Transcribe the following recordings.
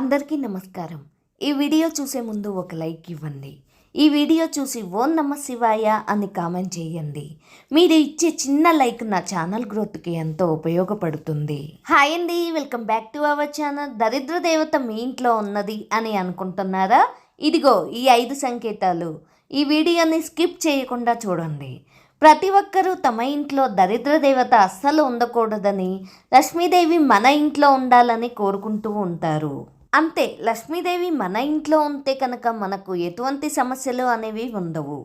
అందరికీ నమస్కారం. ఈ వీడియో చూసే ముందు ఒక లైక్ ఇవ్వండి. ఈ వీడియో చూసి ఓం నమ శివాయ అని కామెంట్ చేయండి. మీరు ఇచ్చే చిన్న లైక్ నా ఛానల్ గ్రోత్కి ఎంతో ఉపయోగపడుతుంది. హాయ్ అండి welcome back to our channel. దరిద్ర దేవత మీ ఇంట్లో ఉన్నది అని అనుకుంటున్నారా? ఇదిగో ఈ ఐదు సంకేతాలు. ఈ వీడియోని స్కిప్ చేయకుండా చూడండి. ప్రతి ఒక్కరూ తమ ఇంట్లో దరిద్ర దేవత అస్సలు ఉండకూడదని లక్ష్మీదేవి మన ఇంట్లో ఉండాలని కోరుకుంటూ ఉంటారు. అంతే లక్ష్మీదేవి మన ఇంట్లో ఉంటే కనుక మనకు ఎటువంటి సమస్యలు అనేవి ఉండవు.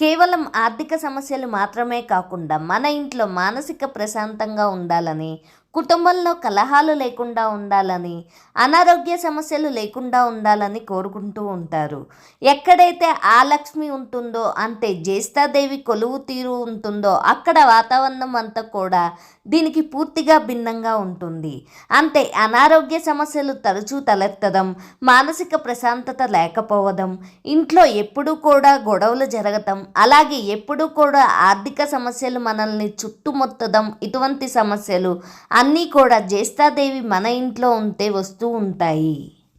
కేవలం ఆర్థిక సమస్యలు మాత్రమే కాకుండా మన ఇంట్లో మానసిక ప్రశాంతంగా ఉండాలని కుటుంబంలో కలహాలు లేకుండా ఉండాలని అనారోగ్య సమస్యలు లేకుండా ఉండాలని కోరుకుంటూ ఉంటారు. ఎక్కడైతే ఆ లక్ష్మి ఉంటుందో అంటే జ్యేష్ఠాదేవి కొలువు తీరు ఉంటుందో అక్కడ వాతావరణం అంతా కూడా దీనికి పూర్తిగా భిన్నంగా ఉంటుంది. అంతే అనారోగ్య సమస్యలు తరచూ తలెత్తడం మానసిక ప్రశాంతత లేకపోవడం ఇంట్లో ఎప్పుడూ కూడా గొడవలు జరగటం అలాగే ఎప్పుడూ కూడా ఆర్థిక సమస్యలు మనల్ని చుట్టుముట్టడం ఇటువంటి సమస్యలు అన్నీ కూడా జ్యేష్ఠాదేవి మన ఇంట్లో ఉంటే వస్తూ ఉంటాయి.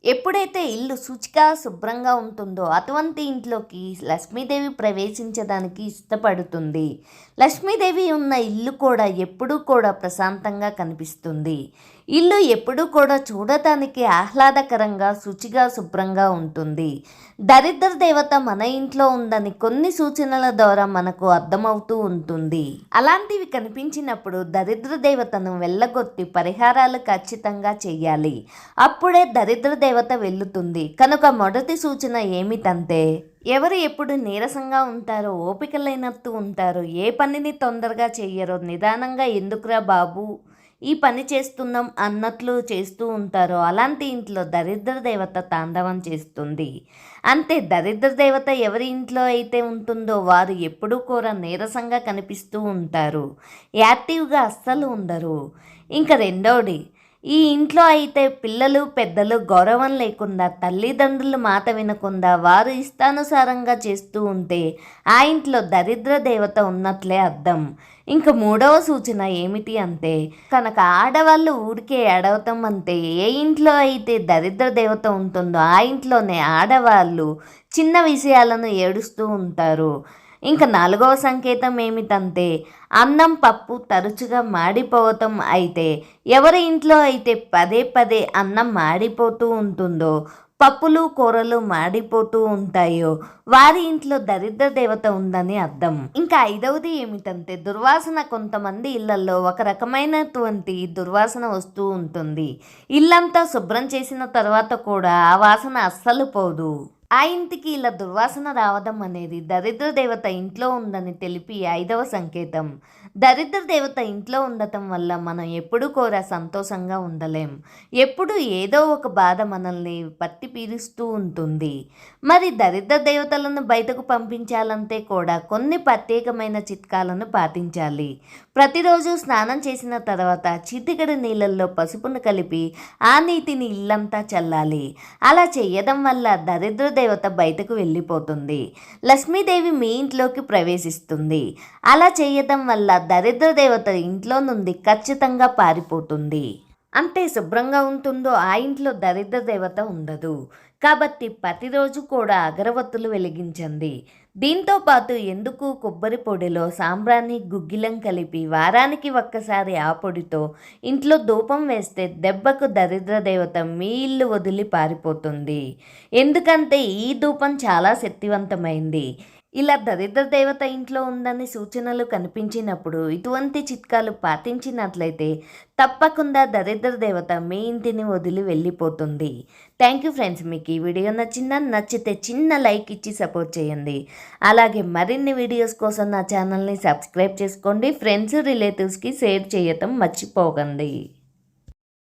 ఎప్పుడైతే ఇల్లు శుచిగా శుభ్రంగా ఉంటుందో అటువంటి ఇంట్లోకి లక్ష్మీదేవి ప్రవేశించడానికి ఇష్టపడుతుంది. లక్ష్మీదేవి ఉన్న ఇల్లు కూడా ఎప్పుడూ కూడా ప్రశాంతంగా కనిపిస్తుంది. ఇల్లు ఎప్పుడూ కూడా చూడటానికి ఆహ్లాదకరంగా శుచిగా శుభ్రంగా ఉంటుంది. దరిద్ర దేవత మన ఇంట్లో ఉందని కొన్ని సూచనల ద్వారా మనకు అర్థమవుతూ ఉంటుంది. అలాంటివి కనిపించినప్పుడు దరిద్ర దేవతను వెళ్ళగొట్టి పరిహారాలు ఖచ్చితంగా చేయాలి. అప్పుడే దరిద్ర దేవత వెళ్ళుతుంది కనుక మొదటి సూచన ఏమిటంటే ఎవరు ఎప్పుడు నీరసంగా ఉంటారో ఓపికలైనట్టు ఉంటారు ఏ పనిని తొందరగా చెయ్యరో నిదానంగా ఎందుకురా బాబు ఈ పని చేస్తున్నాం అన్నట్లు చేస్తూ ఉంటారో అలాంటి ఇంట్లో దరిద్ర దేవత తాండవం చేస్తుంది. అంతే దరిద్ర దేవత ఎవరి ఇంట్లో అయితే ఉంటుందో వారు ఎప్పుడూ కూడా నీరసంగా కనిపిస్తూ ఉంటారు. యాక్టివ్గా అస్సలు ఉండరు. ఇంకా రెండోది ఈ ఇంట్లో అయితే పిల్లలు పెద్దలు గౌరవం లేకుండా తల్లిదండ్రులు మాట వినకుండా వారు ఇష్టానుసారంగా చేస్తూ ఉంటే ఆ ఇంట్లో దరిద్ర దేవత ఉన్నట్లే అర్థం. ఇంకా మూడవ సూచన ఏమిటి అంటే కనుక ఆడవాళ్ళు ఊరికే ఏడవటం అంటే ఏ ఇంట్లో అయితే దరిద్ర దేవత ఉంటుందో ఆ ఇంట్లోనే ఆడవాళ్ళు చిన్న విషయాలను ఏడుస్తూ ఉంటారు. ఇంకా నాలుగవ సంకేతం ఏమిటంటే అన్నం పప్పు తరచుగా మాడిపోవటం అయితే ఎవరి ఇంట్లో అయితే పదే పదే అన్నం మాడిపోతూ ఉంటుందో పప్పులు కూరలు మాడిపోతూ ఉంటాయో వారి ఇంట్లో దరిద్ర దేవత ఉందని అర్థం. ఇంకా ఐదవది ఏమిటంటే దుర్వాసన కొంతమంది ఇళ్ళలో ఒక రకమైనటువంటి దుర్వాసన వస్తూ ఉంటుంది. ఇల్లంతా శుభ్రం చేసిన తర్వాత కూడా ఆ వాసన అస్సలు పోదు. ఆ ఇంటికి ఇలా దుర్వాసన రావడం అనేది దరిద్ర దేవత ఇంట్లో ఉందని తెలిపి ఐదవ సంకేతం. దరిద్ర దేవత ఇంట్లో ఉండటం వల్ల మనం ఎప్పుడూ కూడా సంతోషంగా ఉండలేం. ఎప్పుడు ఏదో ఒక బాధ మనల్ని పట్టి పీలుస్తూ ఉంటుంది. మరి దరిద్ర దేవతలను బయటకు పంపించాలంటే కూడా కొన్ని ప్రత్యేకమైన చిట్కాలను పాటించాలి. ప్రతిరోజు స్నానం చేసిన తర్వాత చిటికడి నీళ్ళల్లో పసుపును కలిపి ఆ నీటిని ఇల్లంతా చల్లాలి. అలా చేయడం వల్ల దరిద్ర దేవత బయటకు వెళ్ళిపోతుంది. లక్ష్మీదేవి మీ ఇంట్లోకి ప్రవేశిస్తుంది. అలా చేయడం వల్ల దరిద్ర దేవత ఇంట్లో నుండి ఖచ్చితంగా పారిపోతుంది. అంతే శుభ్రంగా ఉంటుందో ఆ ఇంట్లో దరిద్ర దేవత ఉండదు. కాబట్టి ప్రతిరోజు కూడా అగరవత్తులు వెలిగించండి. దీంతో పాటు ఎందుకు కొబ్బరి పొడిలో సాంబ్రాన్ని గుగ్గిలం కలిపి వారానికి ఒక్కసారి ఆ పొడితో ఇంట్లో ధూపం వేస్తే దెబ్బకు దరిద్ర దేవత మీ ఇల్లు వదిలి పారిపోతుంది. ఎందుకంటే ఈ ధూపం చాలా శక్తివంతమైంది. ఇలా దరిద్ర దేవత ఇంట్లో ఉందని సూచనలు కనిపించినప్పుడు ఇటువంటి చిట్కాలు పాటించినట్లయితే తప్పకుండా దరిద్ర దేవత మీ ఇంటిని వదిలి వెళ్ళిపోతుంది. థ్యాంక్ యూ ఫ్రెండ్స్ మీకు ఈ వీడియో నచ్చిందా? నచ్చితే చిన్న లైక్ ఇచ్చి సపోర్ట్ చేయండి. అలాగే మరిన్ని వీడియోస్ కోసం నా ఛానల్ని సబ్స్క్రైబ్ చేసుకోండి. ఫ్రెండ్స్ రిలేటివ్స్కి షేర్ చేయటం మర్చిపోకండి.